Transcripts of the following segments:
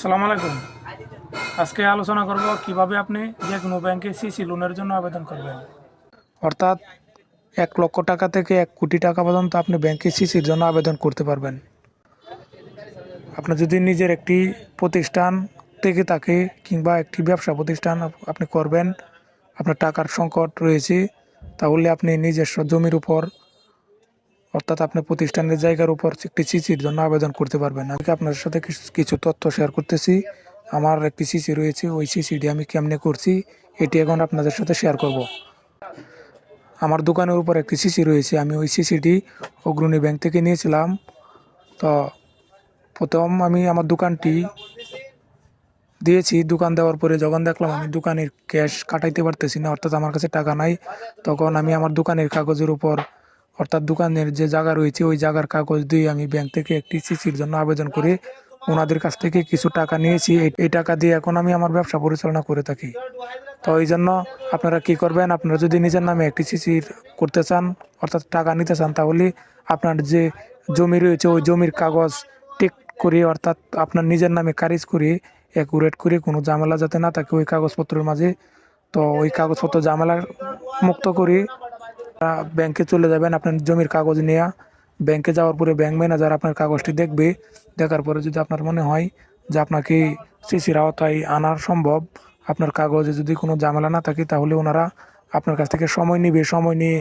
সালাম আলাইকুম। আজকে আলোচনা করব কীভাবে আপনি যে কোনো ব্যাংকে সিসি লোনের জন্য আবেদন করবেন। অর্থাৎ এক লক্ষ টাকা থেকে এক কোটি টাকা পর্যন্ত আপনি ব্যাংকে সিসির জন্য আবেদন করতে পারবেন। আপনি যদি নিজের একটি প্রতিষ্ঠান থেকে থাকে কিংবা একটি ব্যবসা প্রতিষ্ঠান আপনি করবেন, আপনার টাকার সংকট রয়েছে, তাহলে আপনি নিজস্ব জমির উপর অর্থাৎ আপনি প্রতিষ্ঠানের জায়গার উপর একটি সিসির জন্য আবেদন করতে পারবেন। আমি আপনার সাথে কিছু- তথ্য শেয়ার করতেছি? আমার একটি সিসি রয়েছে, ওই সিসিটি আমি কেমনে করছি, এটি এখন আপনাদের সাথে শেয়ার করব। আমার দোকানের উপর একটি সিসি রয়েছে, আমি ওই সিসিটি অগ্রণী ব্যাংক থেকে নিয়েছিলাম। তো প্রথম আমি আমার দোকানটি দিয়েছি, দোকান দেওয়ার পরে যখন দেখলাম আমি দোকানের ক্যাশ কাটাইতে পারতেছি না, অর্থাৎ আমার কাছে টাকা নাই, তখন আমি আমার দোকানের কাগজের উপর অর্থাৎ দোকানের যে জায়গা রয়েছে, ওই জায়গার কাগজ দিয়ে আমি ব্যাংক থেকে একটি সিসির জন্য আবেদন করে ওনাদের কাছ থেকে কিছু টাকা নিয়েছি। এই- টাকা দিয়ে এখন আমি আমার ব্যবসা পরিচালনা করে থাকি। তো এই জন্য আপনারা কি করবেন? আপনারা যদি নিজের নামে একটি সিসির করতে চান, অর্থাৎ টাকা নিতে চান, তাহলে আপনার যে জমি রয়েছে, ওই জমির কাগজ টেক করে, অর্থাৎ আপনার নিজের নামে কারিজ করে অ্যাকুরেট করে কোনো ঝামেলা যাতে না থাকে, ওই কাগজপত্রের মাঝে। তো ওই কাগজপত্র ঝামেলা মুক্ত করে ব্যাংকে চলে যাবেন, আপনার জমির কাগজ নেওয়া ব্যাংকে যাওয়ার পরে ব্যাংক ম্যানেজার আপনার কাগজটি দেখবে। দেখার পরে যদি আপনার মনে হয় যে আপনাকে সিসির আওতায় আনা সম্ভব, আপনার কাগজে যদি কোনো ঝামেলা না থাকে, তাহলে ওনারা আপনার কাছ থেকে সময় নিবে। সময় নিয়ে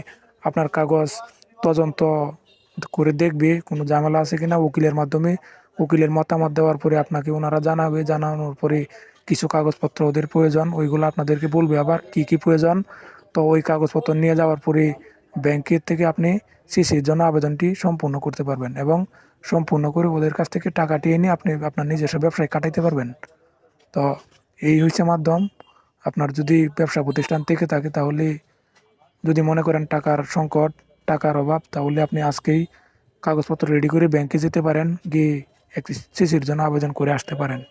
আপনার কাগজ তদন্ত করে দেখবে কোনো ঝামেলা আছে কিনা উকিলের মাধ্যমে। উকিলের মতামত দেওয়ার পরে আপনাকে ওনারা জানাবে। জানানোর পরে কিছু কাগজপত্র ওদের প্রয়োজন, ওইগুলো আপনাদেরকে বলবে আবার কি কি প্রয়োজন। তো ওই কাগজপত্র নিয়ে যাওয়ার পরে ব্যাংকের থেকে আপনি সিসির জন্য আবেদনটি সম্পূর্ণ করতে পারবেন এবং সম্পূর্ণ করে ওদের কাছ থেকে টাকাটি এনে আপনি আপনার নিজস্ব ব্যবসায় কাটাইতে পারবেন। তো এই হচ্ছে মাধ্যম। আপনার যদি ব্যবসা প্রতিষ্ঠান থেকে থাকে তাহলে যদি মনে করেন টাকার সংকট, টাকার অভাব, তাহলে আপনি আজকেই কাগজপত্র রেডি করে ব্যাংকে যেতে পারেন, গিয়ে একটি সিসির জন্য আবেদন করে আসতে পারেন।